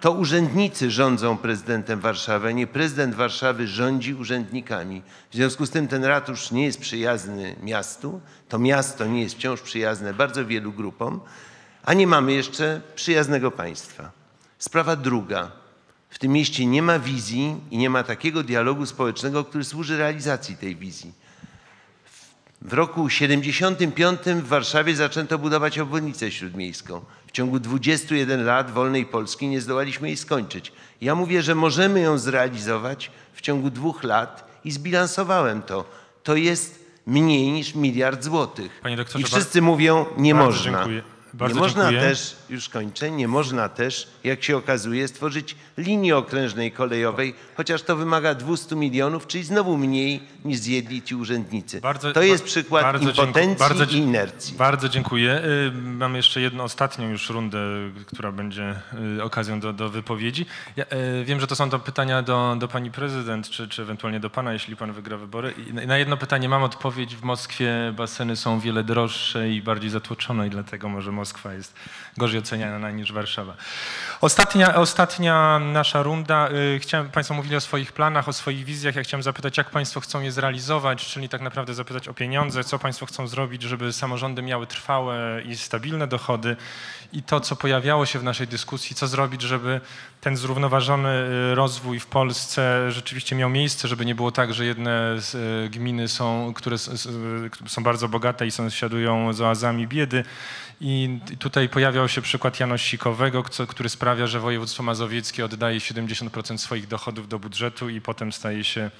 to urzędnicy rządzą prezydentem Warszawy, a nie prezydent Warszawy rządzi urzędnikami. W związku z tym ten ratusz nie jest przyjazny miastu, to miasto nie jest wciąż przyjazne bardzo wielu grupom, a nie mamy jeszcze przyjaznego państwa. Sprawa druga. W tym mieście nie ma wizji i nie ma takiego dialogu społecznego, który służy realizacji tej wizji. W roku 75 w Warszawie zaczęto budować obwodnicę śródmiejską. W ciągu 21 lat wolnej Polski nie zdołaliśmy jej skończyć. Ja mówię, że możemy ją zrealizować w ciągu dwóch lat i zbilansowałem to. To jest mniej niż miliard złotych. Panie doktorze, I wszyscy mówią, nie można. dziękuję. Bardzo nie można dziękuję. też, już kończę, nie można też, jak się okazuje, stworzyć linii okrężnej kolejowej, chociaż to wymaga 200 milionów, czyli znowu mniej niż zjedli ci urzędnicy. Bardzo- to jest przykład bardzo impotencji bardzo i inercji. Bardzo dziękuję. Y, Mam jeszcze jedną ostatnią już rundę, która będzie y, okazją do, do wypowiedzi. Ja, y, wiem, że to są to pytania do, do pani prezydent, czy, czy ewentualnie do pana, jeśli pan wygra wybory. I na- na jedno pytanie mam odpowiedź. W Moskwie baseny są wiele droższe i bardziej zatłoczone i dlatego może Moskwa jest gorzej oceniana niż Warszawa. Ostatnia, ostatnia nasza runda. Y, Chciałem, państwo mówili o swoich planach, o swoich wizjach. Ja chciałem zapytać, jak państwo chcą je zrealizować, czyli tak naprawdę zapytać o pieniądze, co państwo chcą zrobić, żeby samorządy miały trwałe i stabilne dochody i to, co pojawiało się w naszej dyskusji, co zrobić, żeby ten zrównoważony y, rozwój w Polsce rzeczywiście miał miejsce, żeby nie było tak, że jedne y, gminy są, które y, są bardzo bogate i sąsiadują z oazami biedy, i tutaj pojawiał się przykład Janosikowego, który sprawia, że województwo mazowieckie oddaje 70% swoich dochodów do budżetu i potem staje się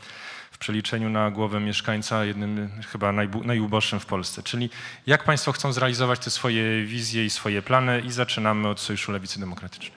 w przeliczeniu na głowę mieszkańca jednym chyba najuboższym w Polsce. Czyli jak Państwo chcą zrealizować te swoje wizje i swoje plany i zaczynamy od Sojuszu Lewicy Demokratycznej.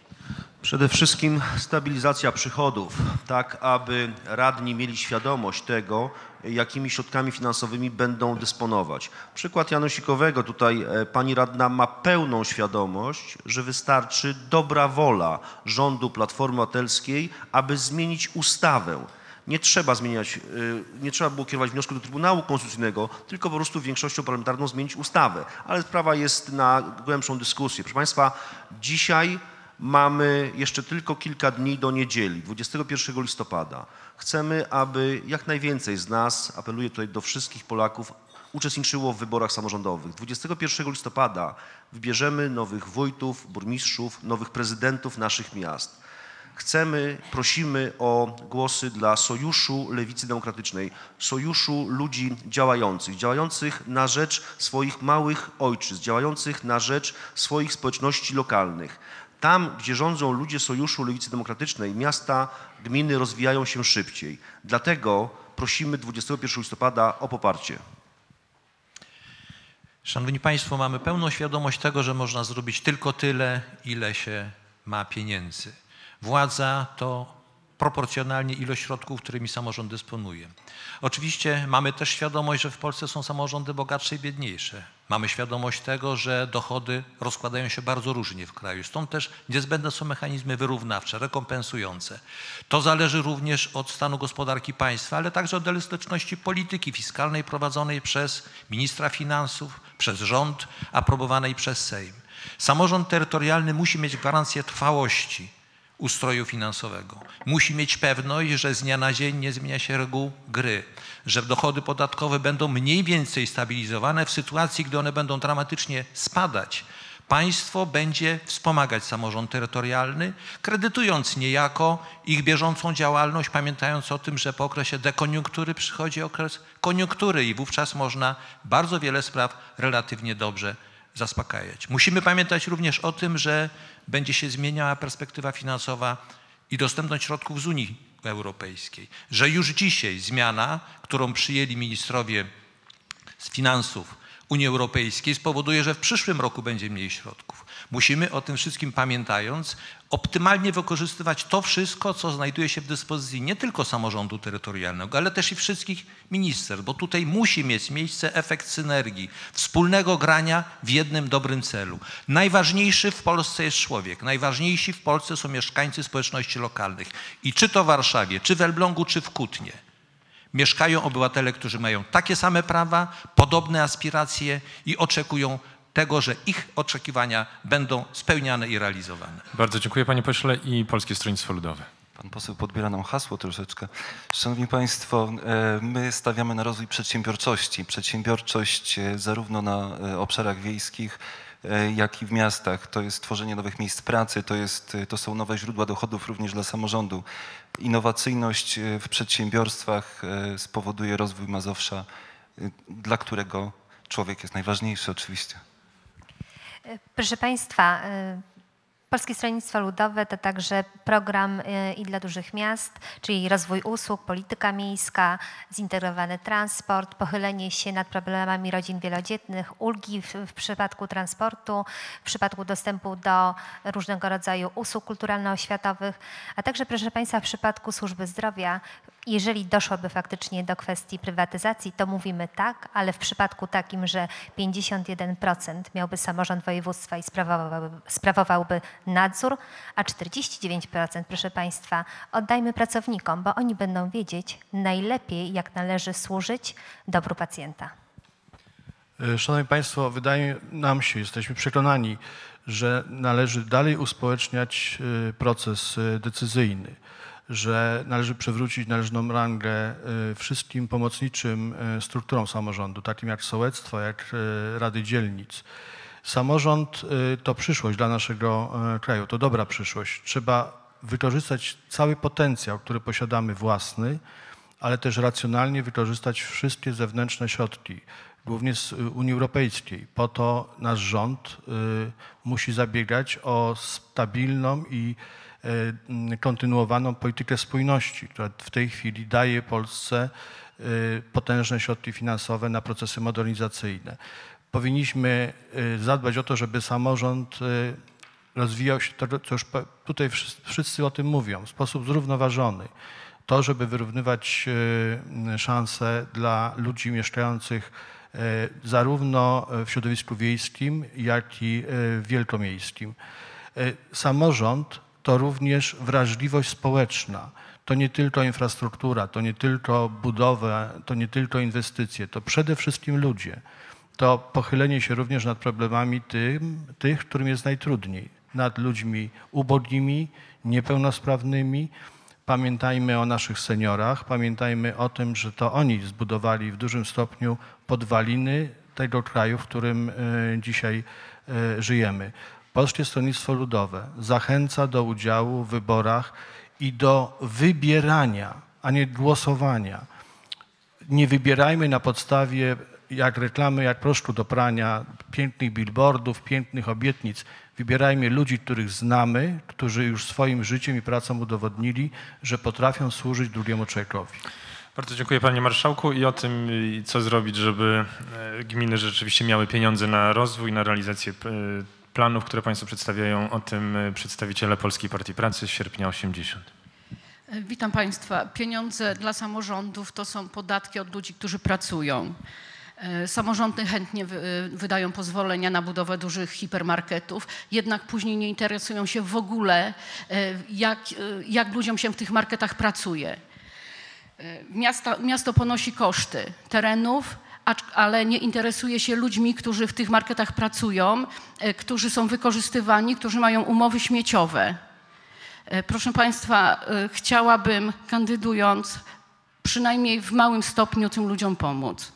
Przede wszystkim stabilizacja przychodów, tak aby radni mieli świadomość tego, jakimi środkami finansowymi będą dysponować. Przykład Janusikowego, tutaj e, pani radna ma pełną świadomość, że wystarczy dobra wola rządu Platformy Obywatelskiej, aby zmienić ustawę. Nie trzeba zmieniać, y, nie trzeba było kierować wniosku do Trybunału Konstytucyjnego, tylko po prostu większością parlamentarną zmienić ustawę. Ale sprawa jest na głębszą dyskusję. Proszę Państwa, dzisiaj mamy jeszcze tylko kilka dni do niedzieli, 21 listopada. Chcemy, aby jak najwięcej z nas, apeluję tutaj do wszystkich Polaków, uczestniczyło w wyborach samorządowych. 21 listopada wybierzemy nowych wójtów, burmistrzów, nowych prezydentów naszych miast. Chcemy, prosimy o głosy dla Sojuszu Lewicy Demokratycznej, Sojuszu ludzi działających, działających na rzecz swoich małych ojczyzn, działających na rzecz swoich społeczności lokalnych. Tam, gdzie rządzą ludzie Sojuszu Lewicy Demokratycznej, miasta, gminy rozwijają się szybciej. Dlatego prosimy 21 listopada o poparcie. Szanowni Państwo, mamy pełną świadomość tego, że można zrobić tylko tyle, ile się ma pieniędzy. Władza to proporcjonalnie ilość środków, którymi samorząd dysponuje. Oczywiście mamy też świadomość, że w Polsce są samorządy bogatsze i biedniejsze. Mamy świadomość tego, że dochody rozkładają się bardzo różnie w kraju. Stąd też niezbędne są mechanizmy wyrównawcze, rekompensujące. To zależy również od stanu gospodarki państwa, ale także od elastyczności polityki fiskalnej prowadzonej przez ministra finansów, przez rząd, aprobowanej przez Sejm. Samorząd terytorialny musi mieć gwarancję trwałości ustroju finansowego. Musi mieć pewność, że z dnia na dzień nie zmienia się reguł gry, że dochody podatkowe będą mniej więcej stabilizowane w sytuacji, gdy one będą dramatycznie spadać. Państwo będzie wspomagać samorząd terytorialny, kredytując niejako ich bieżącą działalność, pamiętając o tym, że po okresie dekoniunktury przychodzi okres koniunktury i wówczas można bardzo wiele spraw relatywnie dobrze zaspokajać. Musimy pamiętać również o tym, że będzie się zmieniała perspektywa finansowa i dostępność środków z Unii Europejskiej, że już dzisiaj zmiana, którą przyjęli ministrowie z finansów Unii Europejskiej spowoduje, że w przyszłym roku będzie mniej środków. Musimy o tym wszystkim pamiętając, optymalnie wykorzystywać to wszystko, co znajduje się w dyspozycji nie tylko samorządu terytorialnego, ale też i wszystkich ministerstw, bo tutaj musi mieć miejsce efekt synergii, wspólnego grania w jednym dobrym celu. Najważniejszy w Polsce jest człowiek, najważniejsi w Polsce są mieszkańcy społeczności lokalnych. I czy to w Warszawie, czy w Elblągu, czy w Kutnie mieszkają obywatele, którzy mają takie same prawa, podobne aspiracje i oczekują tego, że ich oczekiwania będą spełniane i realizowane. Bardzo dziękuję panie pośle i Polskie Stronnictwo Ludowe. Pan poseł podbiera nam hasło troszeczkę. Szanowni Państwo, e, my stawiamy na rozwój przedsiębiorczości. Przedsiębiorczość e, zarówno na e, obszarach wiejskich, jak i w miastach. To jest tworzenie nowych miejsc pracy, to, jest, to są nowe źródła dochodów również dla samorządu. Innowacyjność w przedsiębiorstwach spowoduje rozwój Mazowsza, dla którego człowiek jest najważniejszy oczywiście. Proszę Państwa, y, Polskie Stronnictwo Ludowe to także program y, i dla dużych miast, czyli rozwój usług, polityka miejska, zintegrowany transport, pochylenie się nad problemami rodzin wielodzietnych, ulgi w, w przypadku transportu, w przypadku dostępu do różnego rodzaju usług kulturalno-oświatowych, a także proszę Państwa w przypadku służby zdrowia, jeżeli doszłoby faktycznie do kwestii prywatyzacji, to mówimy tak, ale w przypadku takim, że 51% miałby samorząd województwa i sprawowałby, sprawowałby nadzór, a 49%, proszę Państwa, oddajmy pracownikom, bo oni będą wiedzieć najlepiej, jak należy służyć dobru pacjenta. E, Szanowni Państwo, wydaje nam się, jesteśmy przekonani, że należy dalej uspołeczniać e, proces e, decyzyjny, że należy przywrócić należną rangę wszystkim pomocniczym strukturom samorządu, takim jak sołectwo, jak rady dzielnic. Samorząd e, to przyszłość dla naszego e, kraju, to dobra przyszłość. Trzeba wykorzystać cały potencjał, który posiadamy własny, ale też racjonalnie wykorzystać wszystkie zewnętrzne środki, głównie z y, Unii Europejskiej. Po to nasz rząd y, musi zabiegać o stabilną i y, kontynuowaną politykę spójności, która w tej chwili daje Polsce y, potężne środki finansowe na procesy modernizacyjne. Powinniśmy y, zadbać o to, żeby samorząd y, rozwijał się, to już tutaj wszyscy- o tym mówią, w sposób zrównoważony. To, żeby wyrównywać e, szanse dla ludzi mieszkających zarówno w środowisku wiejskim, jak i wielkomiejskim. Samorząd to również wrażliwość społeczna. To nie tylko infrastruktura, to nie tylko budowa, to nie tylko inwestycje, to przede wszystkim ludzie to pochylenie się również nad problemami tym, tych, którym jest najtrudniej, nad ludźmi ubogimi, niepełnosprawnymi. Pamiętajmy o naszych seniorach, pamiętajmy o tym, że to oni zbudowali w dużym stopniu podwaliny tego kraju, w którym e, dzisiaj e, żyjemy. Polskie Stronnictwo Ludowe zachęca do udziału w wyborach i do wybierania, a nie głosowania nie wybierajmy na podstawie jak reklamy, jak proszku do prania, pięknych billboardów, pięknych obietnic. Wybierajmy ludzi, których znamy, którzy już swoim życiem i pracą udowodnili, że potrafią służyć drugiemu człowiekowi. Bardzo dziękuję panie marszałku i o tym, co zrobić, żeby e, gminy rzeczywiście miały pieniądze na rozwój, na realizację p- planów, które państwo przedstawiają, o tym y, przedstawiciele Polskiej Partii Pracy z sierpnia 80. Witam Państwa. Pieniądze dla samorządów to są podatki od ludzi, którzy pracują. E, Samorządy chętnie wy- wydają pozwolenia na budowę dużych hipermarketów, jednak później nie interesują się w ogóle, e, jak, e, jak ludziom się w tych marketach pracuje. E, Miasta, miasto ponosi koszty terenów, ale nie interesuje się ludźmi, którzy w tych marketach pracują, e, którzy są wykorzystywani, którzy mają umowy śmieciowe. E, Proszę Państwa, e, chciałabym kandydując przynajmniej w małym stopniu tym ludziom pomóc.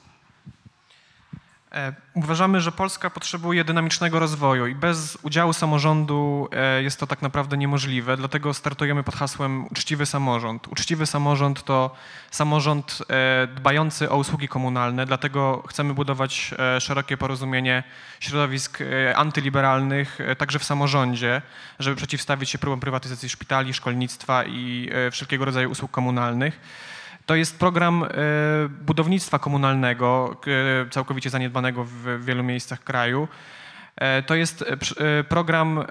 E, Uważamy, że Polska potrzebuje dynamicznego rozwoju i bez udziału samorządu e, jest to tak naprawdę niemożliwe. Dlatego startujemy pod hasłem Uczciwy Samorząd. Uczciwy Samorząd to samorząd e, dbający o usługi komunalne, dlatego chcemy budować szerokie porozumienie środowisk antyliberalnych, także w samorządzie, żeby przeciwstawić się próbom prywatyzacji szpitali, szkolnictwa i wszelkiego rodzaju usług komunalnych. To jest program e, budownictwa komunalnego, e, całkowicie zaniedbanego w wielu miejscach kraju. E, To jest program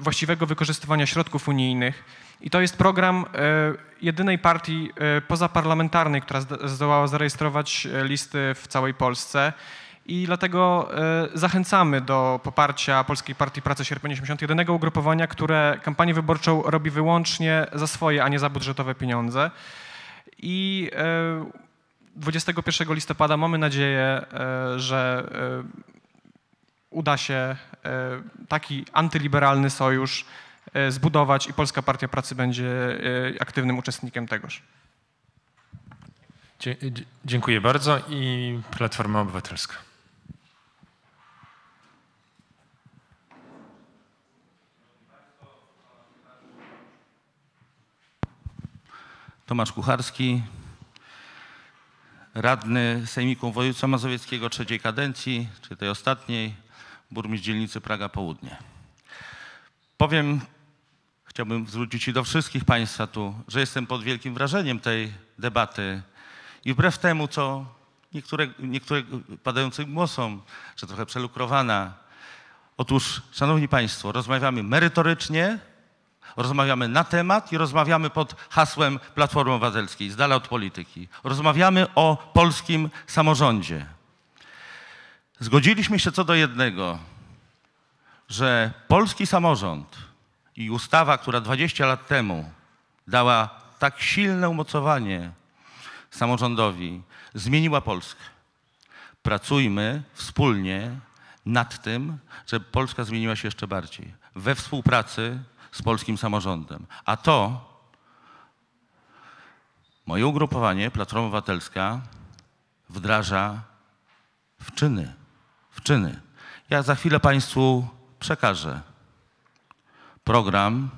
właściwego wykorzystywania środków unijnych i to jest program jedynej partii pozaparlamentarnej, która zdołała zarejestrować listy w całej Polsce. I dlatego zachęcamy do poparcia Polskiej Partii Pracy Sierpień 81, ugrupowania, które kampanię wyborczą robi wyłącznie za swoje, a nie za budżetowe pieniądze. I e, 21 listopada mamy nadzieję, e, że e, uda się e, taki antyliberalny sojusz e, zbudować i Polska Partia Pracy będzie e, aktywnym uczestnikiem tegoż. Dziękuję bardzo i Platforma Obywatelska. Tomasz Kucharski, radny Sejmiku Województwa Mazowieckiego trzeciej kadencji, czy tej ostatniej, burmistrz dzielnicy Praga Południe. Powiem, chciałbym zwrócić się do wszystkich Państwa tu, że jestem pod wielkim wrażeniem tej debaty i wbrew temu, co niektóre, niektóre padającym głosom, że trochę przelukrowana. Otóż, Szanowni Państwo, rozmawiamy merytorycznie, Rozmawiamy na temat i rozmawiamy pod hasłem Platformy Obywatelskiej, z dala od polityki. Rozmawiamy o polskim samorządzie. Zgodziliśmy się co do jednego, że polski samorząd i ustawa, która 20 lat temu dała tak silne umocowanie samorządowi, zmieniła Polskę. Pracujmy wspólnie nad tym, żeby Polska zmieniła się jeszcze bardziej. We współpracy z polskim samorządem. A to moje ugrupowanie, Platforma Obywatelska, wdraża w czyny. W czyny. Ja za chwilę Państwu przekażę program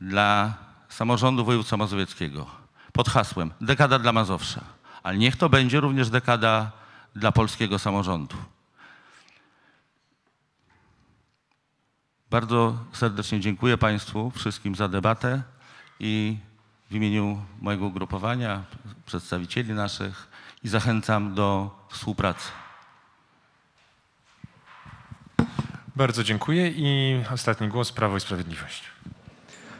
dla samorządu województwa mazowieckiego pod hasłem Dekada dla Mazowsza. Ale niech to będzie również dekada dla polskiego samorządu. Bardzo serdecznie dziękuję Państwu wszystkim za debatę i w imieniu mojego ugrupowania, przedstawicieli naszych i zachęcam do współpracy. Bardzo dziękuję i ostatni głos Prawo i Sprawiedliwość.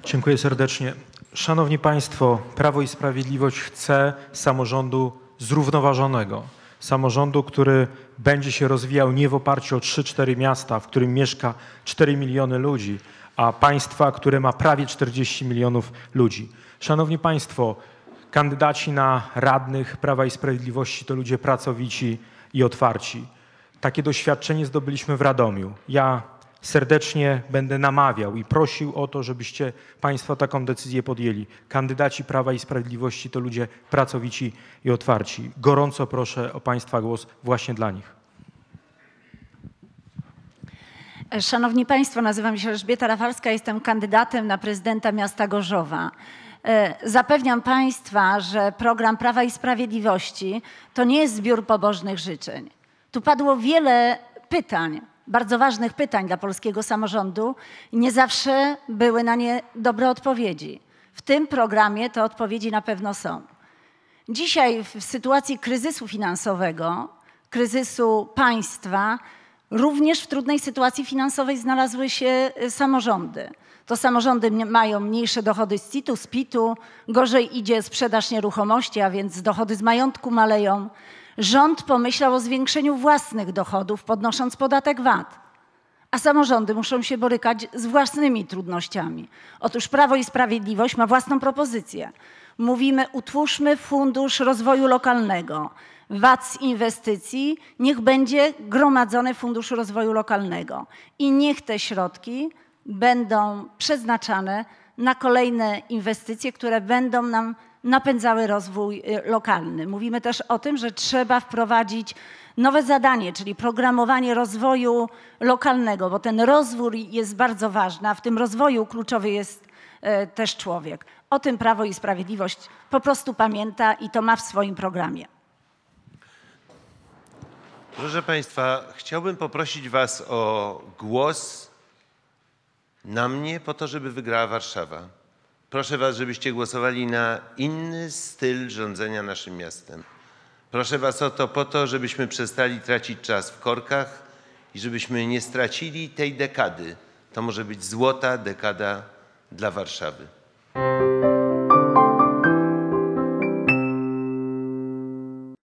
Dziękuję serdecznie. Szanowni Państwo, Prawo i Sprawiedliwość chce samorządu zrównoważonego. Samorządu, który będzie się rozwijał nie w oparciu o 3-4 miasta, w którym mieszka 4 miliony ludzi, a państwa, które ma prawie 40 milionów ludzi. Szanowni Państwo, kandydaci na radnych Prawa i Sprawiedliwości to ludzie pracowici i otwarci. Takie doświadczenie zdobyliśmy w Radomiu. Ja serdecznie będę namawiał i prosił o to, żebyście Państwo taką decyzję podjęli. Kandydaci Prawa i Sprawiedliwości to ludzie pracowici i otwarci. Gorąco proszę o Państwa głos właśnie dla nich. Szanowni Państwo, nazywam się Elżbieta Rafalska, jestem kandydatem na prezydenta miasta Gorzowa. E, Zapewniam Państwa, że program Prawa i Sprawiedliwości to nie jest zbiór pobożnych życzeń. Tu padło wiele pytań, bardzo ważnych pytań dla polskiego samorządu i nie zawsze były na nie dobre odpowiedzi. W tym programie te odpowiedzi na pewno są. Dzisiaj w sytuacji kryzysu finansowego, kryzysu państwa, również w trudnej sytuacji finansowej znalazły się y, samorządy. To samorządy mają mniejsze dochody z CIT-u, z PIT-u, gorzej idzie sprzedaż nieruchomości, a więc dochody z majątku maleją. Rząd pomyślał o zwiększeniu własnych dochodów, podnosząc podatek VAT a samorządy muszą się borykać z własnymi trudnościami. Otóż Prawo i Sprawiedliwość ma własną propozycję. Mówimy, utwórzmy Fundusz Rozwoju Lokalnego. VAT z inwestycji niech będzie gromadzony w Funduszu Rozwoju Lokalnego i niech te środki będą przeznaczane na kolejne inwestycje, które będą nam napędzały rozwój y, lokalny. Mówimy też o tym, że trzeba wprowadzić nowe zadanie, czyli programowanie rozwoju lokalnego, bo ten rozwój jest bardzo ważny, a w tym rozwoju kluczowy jest e, też człowiek. O tym Prawo i Sprawiedliwość po prostu pamięta i to ma w swoim programie. Proszę Państwa, chciałbym poprosić Was o głos na mnie po to, żeby wygrała Warszawa. Proszę Was, żebyście głosowali na inny styl rządzenia naszym miastem. Proszę Was o to po to, żebyśmy przestali tracić czas w korkach i żebyśmy nie stracili tej dekady. To może być złota dekada dla Warszawy.